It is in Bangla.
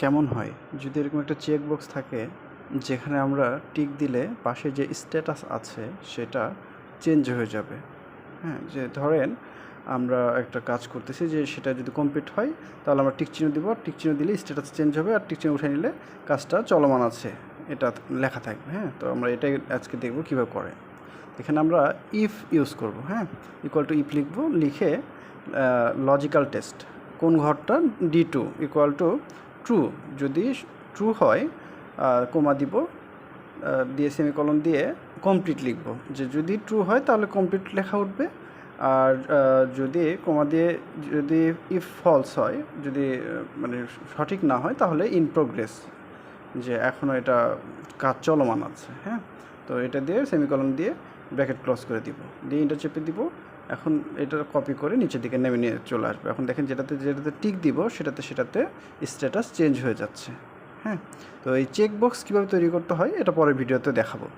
কেমন হয়? যদি এরকম একটা চেক বক্স থাকে, যেখানে আমরা টিক দিলে পাশে যে স্ট্যাটাস আছে, সেটা চেঞ্জ হয়ে যাবে। হ্যাঁ যে ধরেন আমরা একটা কাজ করতেছি যে সেটা যদি কমপ্লিট হয়, তাহলে আমরা টিক চিহ্ন দিব। টিক চিহ্ন দিলে স্ট্যাটাস চেঞ্জ হবে, আর টিক চিহ্ন উঠে নিলে কাজটা চলমান আছে। এটা লেখা থাকবে হ্যাঁ? তো আমরা এটাই আজকে দেখব কীভাবে করে। এখানে আমরা ইফ ইউজ করব হ্যাঁ? ইকুয়াল টু ইফ লিখব, লিখে লজিক্যাল টেস্ট কোন ঘরটা? D two equal to true যদি ট্রু হয় কোমা দিব দিয়ে সেমিকলন দিয়ে কমপ্লিট লিখব। যে যদি ট্রু হয়, তাহলে কমপ্লিট লেখা উঠবে। আর যদি কোমা দিয়ে, যদি ইফ ফলস হয়, যদি মানে সঠিক না হয়, তাহলে ইন প্রোগ্রেস যে এখনও এটা কাজ চলমান আছে হ্যাঁ? তো এটা দিয়ে সেমিকলন দিয়ে ব্র্যাকেট ক্লোজ করে দিব। দিয়ে ইন্টার চেপে দিব। এখন এটা কপি করে নিচের দিকে নেমে নিয়ে চলে আসবে। এখন দেখেন যেটাতে যেটাতে টিক দিব, সেটাতে সেটাতে স্ট্যাটাস চেঞ্জ হয়ে যাচ্ছে। হ্যাঁ? তো এই চেকবক্স কীভাবে তৈরি করতে হয়, এটা পরের ভিডিওতে দেখাবো।